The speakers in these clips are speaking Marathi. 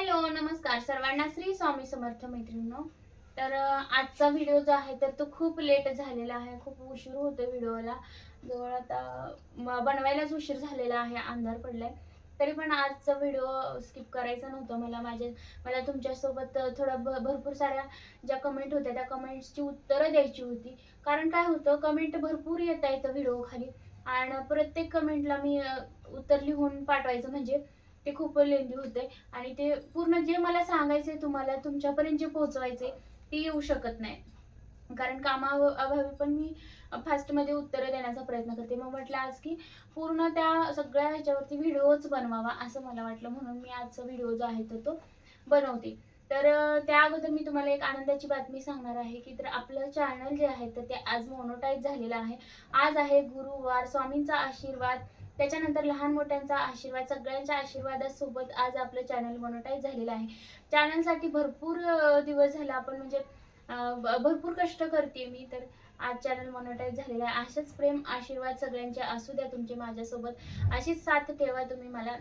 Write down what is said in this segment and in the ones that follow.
हॅलो नमस्कार. सर्वांना श्री स्वामी समर्थ मैत्रिणींनो तर आजचा व्हिडिओ जो आहे तर तो खूप लेट झालेला आहे. खूप उशीर होतो व्हिडिओला. जवळ आता बनवायलाच उशीर झालेला आहे. अंधार पडलाय. तरी पण आजचा व्हिडिओ स्किप करायचा नव्हता. मला माझे मला तुमच्यासोबत थोडं भ भरपूर साऱ्या ज्या कमेंट होत्या त्या कमेंट्सची उत्तरं द्यायची होती. कारण काय होतं कमेंट भरपूर येत आहेत व्हिडिओ खाली आणि प्रत्येक कमेंटला मी उत्तर लिहून पाठवायचं म्हणजे ते खूप लेंदी होते. आणि ते पूर्ण जे मला सांगायचे तुम्हाला तुमच्यापर्यंत जे पोहोचवायचे ते येऊ शकत नाही. कारण कामा अभावी पण मी फास्टमध्ये उत्तरं देण्याचा प्रयत्न करते. मग म्हटलं आज की पूर्ण त्या सगळ्या ह्याच्यावरती व्हिडिओच बनवावा असं मला वाटलं. म्हणून मी आजचा व्हिडिओ जो आहे तर तो बनवते. तर त्या अगोदर मी तुम्हाला एक आनंदाची बातमी सांगणार आहे की तर आपलं चॅनल जे आहे तर ते आज मोनोटाईज झालेलं आहे. आज आहे गुरुवार स्वामींचा आशीर्वाद. त्याच्यानंतर लहान मोठ्यांचा आशीर्वाद सगळ्यांच्या आशीर्वादासोबत आज आपलं चॅनल मोनोटाईज झालेलं आहे. चॅनलसाठी भरपूर दिवस झाला आपण म्हणजे भरपूर कष्ट करते मी तर आज चॅनल मोनोटाईज झालेलं आहे. असेच प्रेम आशीर्वाद सगळ्यांचे असू द्या तुमचे माझ्यासोबत. अशीच साथ ठेवा तुम्ही मला.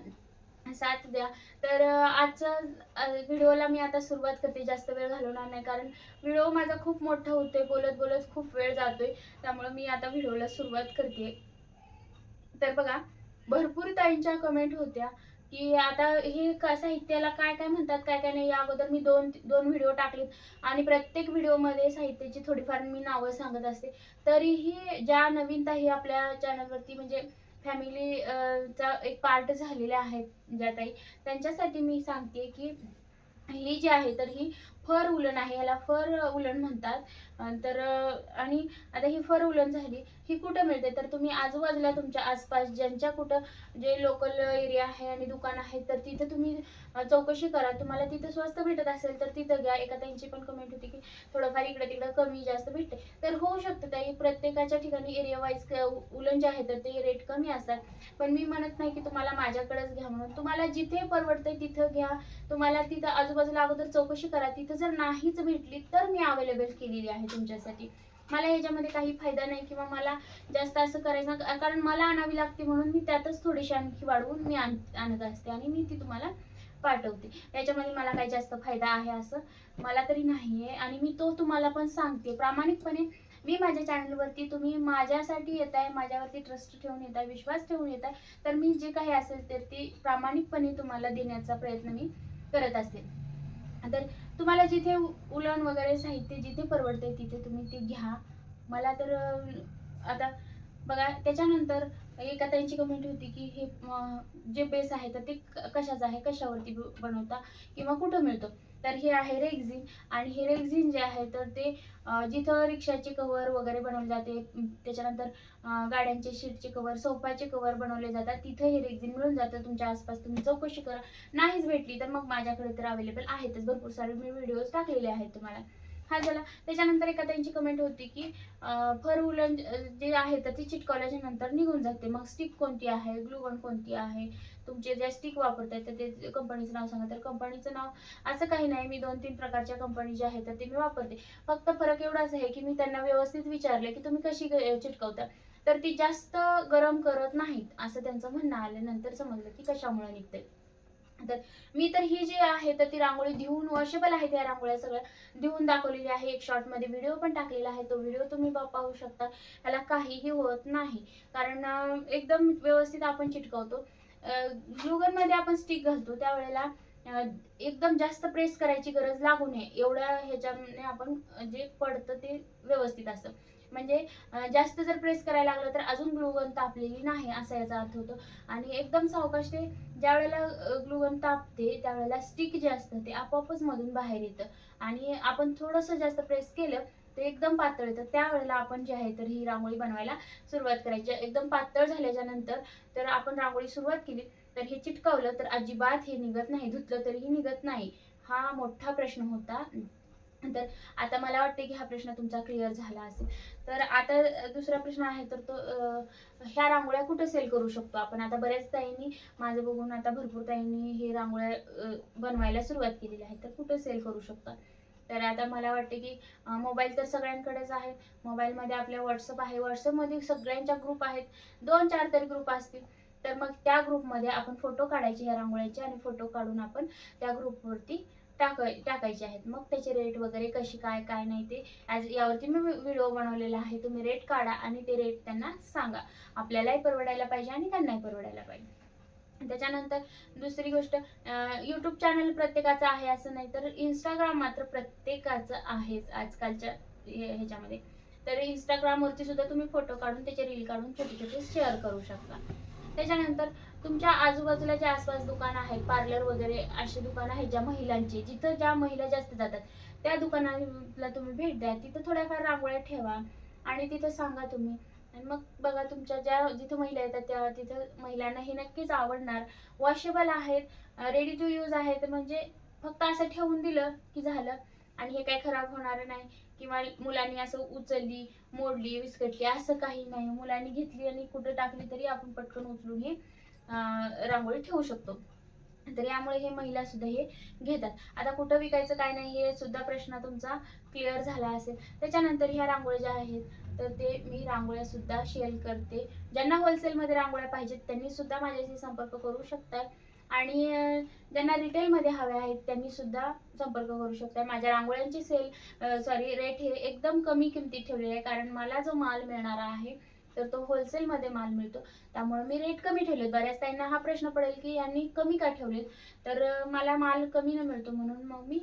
साथ द्या. तर अं, आजच्या व्हिडिओला मी आता सुरुवात करते. जास्त वेळ घालवणार नाही कारण व्हिडिओ माझा खूप मोठा होतोय. बोलत बोलत खूप वेळ जातोय. त्यामुळे मी आता व्हिडिओला सुरुवात करते तर बघा भरपूर ताईंच्या कमेंट होत्या की आता हे साहित्याला काय काय म्हणतात काय काय नाही या अगोदर मी दोन दोन व्हिडिओ टाकलेत. आणि प्रत्येक व्हिडिओमध्ये साहित्याची थोडीफार मी नावं सांगत असते. तरीही ज्या नवीन ताई आपल्या चॅनलवरती म्हणजे फॅमिली चा एक पार्ट झालेल्या आहेत ज्या ताई त्यांच्यासाठी मी सांगते की ही जी आहे तर ही फर उलन आहे याला फर उलन म्हणतात. तर आणि आता ही फर उलन झाली ही कुठं मिळते? तर तुम्ही आजूबाजूला तुमच्या आसपास ज्यांच्या कुठं जे लोकल एरिया आहे आणि दुकान आहे तर तिथं तुम्ही चौकशी करा. तुम्हाला तिथं स्वस्त भेटत असेल तर तिथं घ्या. एका त्यांची पण कमेंट होती की थोडंफार इकडे तिकडं कमी जास्त भेटते. तर होऊ शकतं ताई प्रत्येकाच्या ठिकाणी एरिया वाईज उलन जे आहे तर ते रेट कमी असतात. पण मी म्हणत नाही की तुम्हाला माझ्याकडेच घ्या म्हणून. तुम्हाला जिथे परवडते तिथं घ्या. तुम्हाला तिथं आजूबाजूला अगोदर चौकशी करा. तिथं जर नाहीच भेटली तर मी अवेलेबल केलेली आहे तुमच्यासाठी. मला ह्याच्यामध्ये काही फायदा नाही किंवा मला जास्त असं करायचं कारण मला आणावी लागते म्हणून मी त्यातच थोडीशी आणखी वाढवून मी आण आणत असते आणि मी ती तुम्हाला पाठवते. याच्यामध्ये मला काही जास्त फायदा आहे असं मला तरी नाही आहे आणि मी तो तुम्हाला पण सांगते. प्रामाणिकपणे मी माझ्या चॅनलवरती तुम्ही माझ्यासाठी येत आहे माझ्यावरती ट्रस्ट ठेवून येत आहे विश्वास ठेवून येत आहे तर मी जे काही असेल तर ते प्रामाणिकपणे तुम्हाला देण्याचा प्रयत्न मी करत असते. तर तुम्हाला जिथे उ- वगैरे साहित्य जिथे परवडते तिथे तुम्ही ते घ्या. मला तर आता बघा त्याच्यानंतर एका त्यांची कमेंट होती की हे जे बेस आहे तर ते क- कशाचं आहे? कशावरती ब- बनवता? किंवा कुठं मिळतो? तर हे आहे रेक्झिन आणि हे रेक्झिन जे आहे तर ते जिथं रिक्षाचे कवर वगैरे बनवले जाते त्याच्यानंतर गाड्यांचे शीटचे कवर सोफाचे कवर बनवले जातात तिथं हे रेक्झिन मिळून जातं. तुमच्या आसपास तुम्ही चौकशी करा. नाहीच भेटली तर मग माझ्याकडे तर अवेलेबल आहेतच. भरपूर सारे मी व्हिडिओज टाकलेले आहेत तुम्हाला. हा झाला. त्याच्यानंतर एका त्यांची कमेंट होती की फर उलन जे आहे तर ती चिटकवल्याच्या नंतर निघून जाते. मग स्टिक कोणती आहे? ग्लूगन कोणती आहे? तुमचे ज्या स्टिक वापरताय तर ते कंपनीचं नाव सांगा. तर कंपनीचं नाव असं काही नाही. मी दोन तीन प्रकारच्या कंपनी ज्या आहेत तर ते मी वापरते. फक्त फरक एवढाच आहे की मी त्यांना व्यवस्थित विचारले की तुम्ही कशी चिटकवता? तर ती जास्त गरम करत नाहीत असं त्यांचं म्हणणं आलं नंतर समजलं की कशामुळे निघते तर मी तर ही जी आहे तर ती रांगोळी देऊन वॉशेबल आहे त्या रांगोळ्या सगळ्या. देऊन दाखवलेली आहे. एक शॉर्टमध्ये व्हिडिओ पण टाकलेला आहे. तो व्हिडिओ तुम्ही पाहू शकता. त्याला काहीही होत नाही. कारण एकदम व्यवस्थित आपण चिटकवतो. ग्लुगनमध्ये आपण स्टिक घालतो त्यावेळेला एकदम जास्त प्रेस करायची गरज लागू नये. एवढ्या ह्याच्याने आपण जे पडतं ते व्यवस्थित असतं. म्हणजे जास्त जर प्रेस करायला लागलं तर अजून ग्लुगन तापलेली नाही असा याचा अर्थ होतो. आणि एकदम सावकाश ते ज्या वेळेला ग्लुगन तापते त्यावेळेला स्टिक जे असतं ते आपोआपच मधून बाहेर येतं. आणि आपण थोडंसं जास्त प्रेस केलं ते एकदम पातळ येतं. त्यावेळेला आपण जे आहे तर ही रांगोळी बनवायला सुरुवात करायची. एकदम पातळ झाल्याच्यानंतर तर आपण रांगोळी सुरुवात केली तर हे चिटकवलं तर अजिबात हे निघत नाही. धुतलं तरीही निघत नाही. हा मोठा प्रश्न होता. तर आता मला वाटते की हा प्रश्न तुमचा क्लिअर झाला असेल. तर आता दुसरा प्रश्न आहे तर तो ह्या रांगोळ्या कुठं सेल करू शकतो? आपण आता बऱ्याच ताईंनी माझं बघून आता भरपूर ताईंनी हे रांगोळ्या बनवायला सुरुवात केलेली आहे. तर कुठं सेल करू शकतात? तर आता मला वाटते की मोबाईल तर सगळ्यांकडेच आहे. मोबाईलमध्ये आपल्या व्हॉट्सअप आहे. व्हॉट्सअपमध्ये सगळ्यांच्या ग्रुप आहेत. दोन चार तरी ग्रुप असतील. तर मग त्या ग्रुपमध्ये आपण फोटो काढायचे ह्या रांगोळ्याचे आणि फोटो काढून आपण त्या ग्रुपवरती टाक टाकायचे आहेत. मग त्याचे रेट वगैरे कशी काय काय नाही ते ॲज यावरती मी व्हिडिओ बनवलेला आहे. तुम्ही रेट काढा आणि ते रेट त्यांना सांगा. आपल्यालाही परवडायला पाहिजे आणि त्यांनाही परवडायला पाहिजे. त्याच्यानंतर दुसरी गोष्ट यूट्यूब चॅनल प्रत्येकाचं आहे असं नाही तर इंस्टाग्राम मात्र प्रत्येकाचं आहेच आजकालच्या हे- ह्याच्यामध्ये. तर इंस्टाग्रामवरती सुद्धा तुम्ही फोटो काढून त्याचे रील काढून छोटे छोटे शेअर करू शकता. त्याच्यानंतर तुमच्या आजूबाजूला जे आसपास दुकान आहेत पार्लर वगैरे असे दुकान आहेत ज्या महिलांची जिथं ज्या महिला जास्त जातात त्या दुकानाला तुम्ही भेट द्या. तिथं थोड्याफार रांगोळ्या ठेवा आणि तिथं सांगा तुम्ही आणि मग बघा तुमच्या ज्या जिथं महिला येतात त्या तिथं महिलांना हे नक्कीच आवडणार. वॉशेबल आहेत रेडी टू यूज आहेत म्हणजे फक्त असं ठेवून दिलं की झालं. आणि हे काही खराब होणार नाही. किंवा मुलांनी असं उचलली मोडली विस्कटली असं काही नाही. मुलांनी घेतली आणि कुठं टाकली तरी आपण पटकन उचलून हे रांगोळी ठेवू शकतो. तर यामुळे हे महिला सुद्धा हे घेतात. आता कुठं विकायचं काय नाही हे सुद्धा प्रश्न तुमचा क्लिअर झाला असेल. त्याच्यानंतर ह्या रांगोळी ज्या आहेत तर ते मी रांगोळ्या सुद्धा शेअर करते. ज्यांना होलसेलमध्ये रांगोळ्या पाहिजेत त्यांनी सुद्धा माझ्याशी संपर्क करू शकतात. आणि ज्यांना रिटेलमध्ये हव्या आहेत त्यांनी सुद्धा संपर्क करू शकतात. माझ्या रांगोळ्यांची सेल सॉरी रेट हे एकदम कमी किमतीत ठेवलेले आहे कारण मला जो माल मिळणारा आहे तर तो होलसेलमध्ये माल मिळतो. त्यामुळे मी रेट कमी ठेवले बऱ्याच त्यांना हा प्रश्न पडेल की यांनी कमी का ठेवलेत? तर मला माल कमी न मिळतो म्हणून मग मी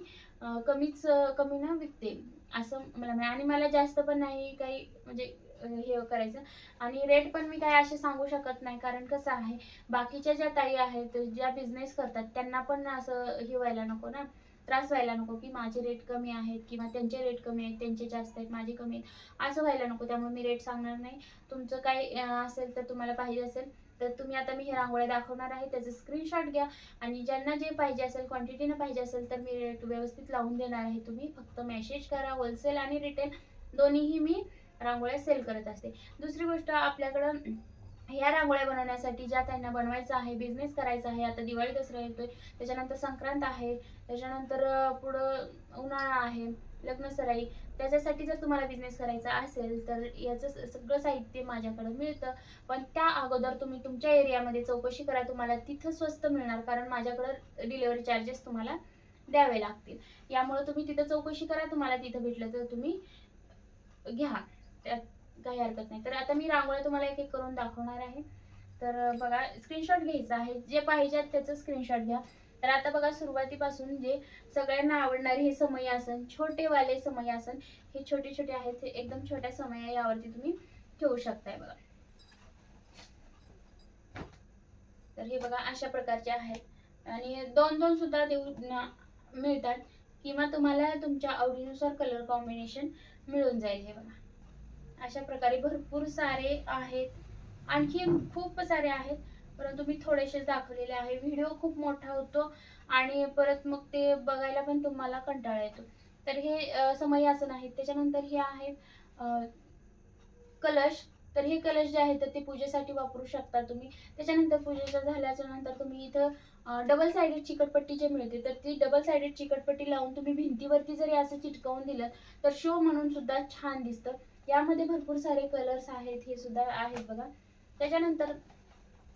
कमीच कमी ना विकते. असं मला मिळालं आणि मला जास्त पण नाही काही म्हणजे हे करायचं. आणि रेट पण मी काय असे सांगू शकत नाही. कारण कसं आहे बाकीच्या ज्या ताई आहेत ज्या बिझनेस करतात त्यांना पण असं हे व्हायला नको ना. त्रास व्हायला नको की माझे रेट कमी आहेत किंवा त्यांचे रेट कमी आहेत त्यांचे जास्त आहेत माझे कमी आहेत. असं व्हायला नको. त्यामुळे मी रेट सांगणार नाही. तुमचं काय असेल तर तुम्हाला पाहिजे असेल. तर तुम्ही आता मी हे रांगोळ्या दाखवणार आहे त्याचं स्क्रीनशॉट घ्या आणि ज्यांना जे पाहिजे असेल क्वांटिटीनं पाहिजे असेल तर मी रेट व्यवस्थित लावून देणार आहे तुम्ही. फक्त मेसेज करा होलसेल आणि रिटेल दोन्हीही मी रांगोळ्या सेल करत असते. दुसरी गोष्ट आपल्याकडं ह्या रांगोळ्या बनवण्यासाठी ज्या त्यांना बनवायचं आहे बिझनेस करायचा आहे आता दिवाळी दसरा येतोय त्याच्यानंतर संक्रांत आहे त्याच्यानंतर पुढं उन्हाळा आहे लग्न सराई त्याच्यासाठी जर तुम्हाला बिझनेस करायचा असेल तर याचं सगळं साहित्य माझ्याकडे मिळतं. पण त्या अगोदर तुम्ही तुमच्या एरियामध्ये चौकशी करा तुम्हाला तिथं स्वस्त मिळणार कारण माझ्याकडं डिलेवरी चार्जेस तुम्हाला द्यावे लागतील. यामुळे तुम्ही तिथं चौकशी करा तुम्हाला तिथं भेटलं तर तुम्ही घ्या. त्यात काही हरकत नाही. तर आता मी रांगोळ्या तुम्हाला एक एक करून दाखवणार आहे. तर बघा स्क्रीनशॉट घ्यायचा आहे. जे पाहिजे त्याचं स्क्रीनशॉट घ्या. तर आता बघा सुरुवातीपासून जे सगळ्यांना आवडणारे हे समयासन छोटेवाले समयासन हे छोटे छोटे आहेत हे एकदम छोट्या समया यावरती तुम्ही ठेवू शकताय बघा. तर हे बघा अशा प्रकारचे आहेत. आणि दोन दोन सुद्धा देऊ मिळतात. किंवा तुम्हाला तुमच्या आवडीनुसार कलर कॉम्बिनेशन मिळून जाईल हे बघा. अशा प्रकारे भरपूर सारे आहेत. आणखी खूप सारे आहेत. परंतु मी थोडेसे दाखवलेले आहे. व्हिडिओ खूप मोठा होतो आणि परत मग ते बघायला पण तुम्हाला कंटाळा येतो. तर हे समय समयासन आहेत त्याच्यानंतर हे आहेत कलश. तर हे कलश जे आहेत तर ते पूजेसाठी वापरू शकता तुम्ही. त्याच्यानंतर पूजेच्या झाल्याच्यानंतर तुम्ही इथं डबल सायडेड चिकटपट्टी जे मिळते तर ती डबल सायडेड चिकटपट्टी लावून तुम्ही भिंतीवरती जरी असं चिटकवून दिलं तर शो म्हणून सुद्धा छान दिसतं. यामध्ये भरपूर सारे कलर्स आहेत हे सुद्धा आहेत बघा. त्याच्यानंतर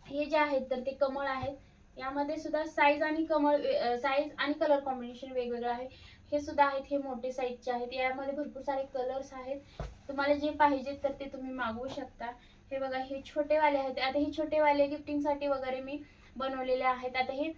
हे जे आहेत तर ते कमळ आहेत. यामध्ये सुद्धा साईज आणि कमळ साईज आणि कलर कॉम्बिनेशन वेगवेगळं आहे. हे सुद्धा आहेत हे मोठे साईजचे आहेत. यामध्ये भरपूर सारे कलर्स आहेत. तुम्हाला जे पाहिजेत तर ते तुम्ही मागवू शकता. हे बघा हे छोटेवाले आहेत. आता हे छोटेवाले गिफ्टिंगसाठी वगैरे मी बनवलेले आहेत. आता हे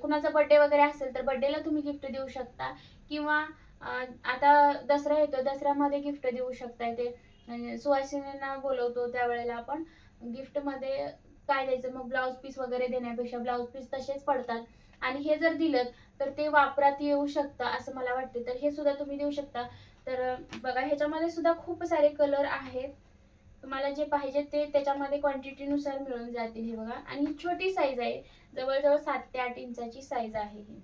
कुणाचा बड्डे वगैरे असेल तर बड्डेला तुम्ही गिफ्ट देऊ शकता. किंवा आता दसरा येतो दसऱ्यामध्ये गिफ्ट देऊ शकता ते म्हणजे सुवासिनींना बोलवतो त्यावेळेला आपण. गिफ्टमध्ये काय द्यायचं? मग ब्लाऊज पीस वगैरे देण्यापेक्षा ब्लाऊज पीस तसेच पडतात. आणि हे जर दिलं तर ते वापरात येऊ शकतं असं मला वाटते. तर हे सुद्धा तुम्ही देऊ शकता. तर बघा ह्याच्यामध्ये सुद्धा खूप सारे कलर आहेत. तुम्हाला जे पाहिजे ते त्याच्यामध्ये क्वांटिटीनुसार मिळून जातील हे बघा. आणि ही छोटी साईज आहे. जवळजवळ सात ते आठ इंचाची साईज आहे ही.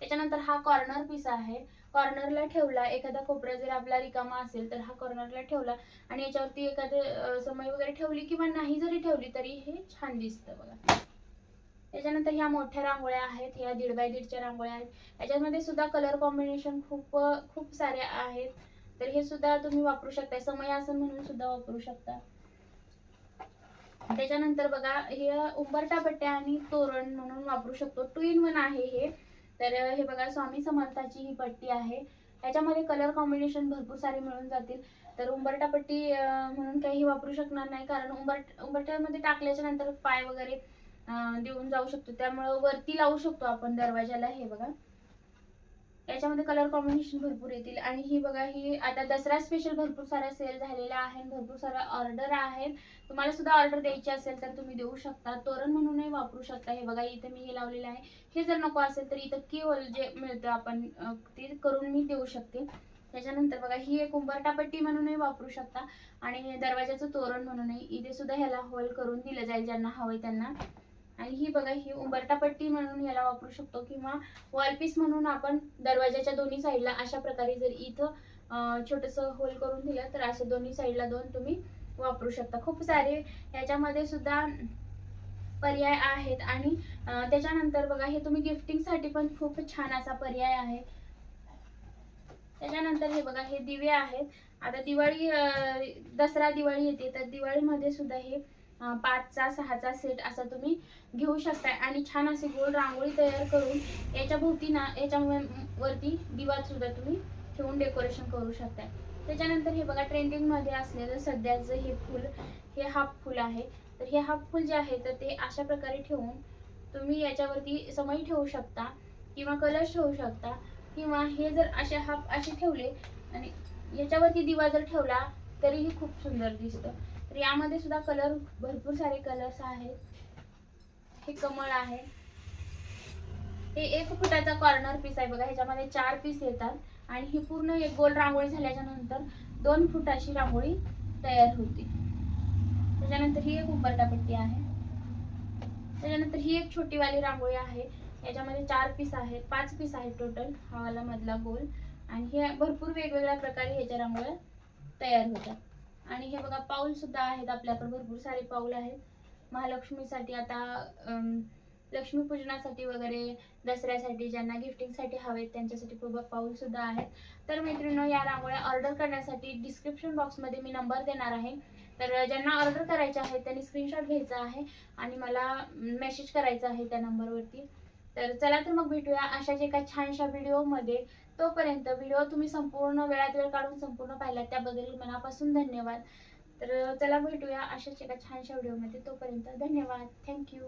त्याच्यानंतर हा कॉर्नर पीस आहे. कॉर्नरला ठेवला एखादा कोपरा जर आपला रिकामा असेल तर हा कॉर्नरला ठेवला आणि याच्यावरती एखादे समय वगैरे ठेवली किंवा नाही जरी ठेवली तरी हे छान दिसतं बघा. त्याच्यानंतर ह्या मोठ्या रांगोळ्या आहेत ह्या दीड बाय दीडच्या रांगोळ्या आहेत. याच्यामध्ये सुद्धा कलर कॉम्बिनेशन खूप खूप सारे आहेत. तर हे सुद्धा तुम्ही वापरू शकता समयासन म्हणून सुद्धा वापरू शकता. त्याच्यानंतर बघा हे उंबरटा पट्ट्या आणि तोरण म्हणून वापरू शकतो. टू इन वन आहे हे. तर हे बघा स्वामी समर्थाची ही पट्टी आहे. याच्यामध्ये कलर कॉम्बिनेशन भरपूर सारे मिळून जातील. तर उंबरटा पट्टी म्हणून काही वापरू शकणार नाही. कारण उंबरट उंबरट्यामध्ये टाकल्याच्या नंतर पाय वगैरे देऊन जाऊ शकतो. त्यामुळं वरती लावू शकतो आपण दरवाजाला हे बघा. याच्यामध्ये कलर कॉम्बिनेशन भरपूर येतील. आणि ही बघा ही आता दसरा स्पेशल भरपूर साऱ्या सेल झालेल्या आहेत भरपूर साऱ्या ऑर्डर आहेत तुम्हाला सुद्धा ऑर्डर द्यायची असेल तर तुम्ही देऊ शकता. तोरण म्हणूनही वापरू शकता. हे बघा इथे मी हे लावलेलं आहे. हे जर नको असेल तर इथं की होल जे मिळतं आपण ते करून मी देऊ शकते. त्याच्यानंतर बघा ही एक उंबरटापट्टी म्हणूनही वापरू शकता. आणि दरवाजाचं तोरण म्हणूनही इथे सुद्धा ह्याला होल करून दिलं जाईल ज्यांना हवंय त्यांना. आणि ही बघा ही उंबरटा पट्टी म्हणून याला वापरू शकतो किंवा वॉल पीस म्हणून आपण दरवाजाच्या दोन्ही साईडला अशा प्रकारे जर इथं छोटंसं होल करून दिलं तर असे दोन्ही साईडला दोन तुम्ही वापरू शकता. खूप सारे याच्यामध्ये सुद्धा पर्याय आहेत आणि त्याच्यानंतर बघा हे तुम्ही गिफ्टिंगसाठी पण खूप छान असा पर्याय आहे. त्याच्यानंतर हे बघा हे दिवे आहेत. आता दिवाळी दसरा दिवाळी येते तर दिवाळीमध्ये सुद्धा हे पाचचा सहाचा सेट असा तुम्ही घेऊ शकताय. आणि छान अशी गोल रांगोळी तयार करून याच्या भोवती ना याच्या वरती दिवा सुद्धा तुम्ही ठेवून डेकोरेशन करू शकताय. त्याच्यानंतर हे बघा ट्रेंडिंगमध्ये असलेलं सध्याचं हे फुल हे हाफ फुल आहे. तर हे हाफ फुल जे आहे तर ते अशा प्रकारे ठेवून तुम्ही याच्यावरती समई ठेवू शकता किंवा कलर्स ठेवू शकता किंवा हे जर असे हाफ असे ठेवले आणि याच्यावरती दिवा जर ठेवला तरीही खूप सुंदर दिसतं. तर यामध्ये सुद्धा कलर भरपूर सारे कलर्स आहेत. हे कमळ आहे. हे एक फुटाचा कॉर्नर पीस आहे बघा ह्याच्यामध्ये चार पीस येतात. आणि ही पूर्ण एक गोल रांगोळी झाल्याच्यानंतर दोन फुटाची रांगोळी तयार होते. त्याच्यानंतर ही एक उंबरटापट्टी आहे. त्याच्यानंतर ही एक छोटीवाली रांगोळी आहे. याच्यामध्ये चार पीस आहेत पाच पीस आहेत टोटल हा वाला मधला गोल. आणि हे भरपूर वेगवेगळ्या प्रकारे ह्याच्या रांगोळ्या तयार होतात. आणि हे बघा पाऊल सुद्धा आहेत आपल्याकडे. भरपूर सारे पाऊल आहेत. महालक्ष्मीसाठी आता लक्ष्मीपूजनासाठी वगैरे दसऱ्यासाठी ज्यांना गिफ्टिंगसाठी हवेत त्यांच्यासाठी पाऊल सुद्धा आहेत. तर मैत्रिणी या रांगोळ्या ऑर्डर करण्यासाठी डिस्क्रिप्शन बॉक्समध्ये मी नंबर देणार आहे. तर ज्यांना ऑर्डर करायचे आहे त्यांनी स्क्रीनशॉट घ्यायचा आहे आणि मला मेसेज करायचा आहे त्या नंबरवरती तर चला तर मग भेटूया अशाच एका छानशा व्हिडिओमध्ये तोपर्यंत व्हिडिओ तुम्ही संपूर्ण वेळात वेळ काढून संपूर्ण पाहिला त्याबद्दल मनापासून धन्यवाद. तर चला भेटूया अशाच एका छानशा व्हिडिओमध्ये. तोपर्यंत धन्यवाद. थँक्यू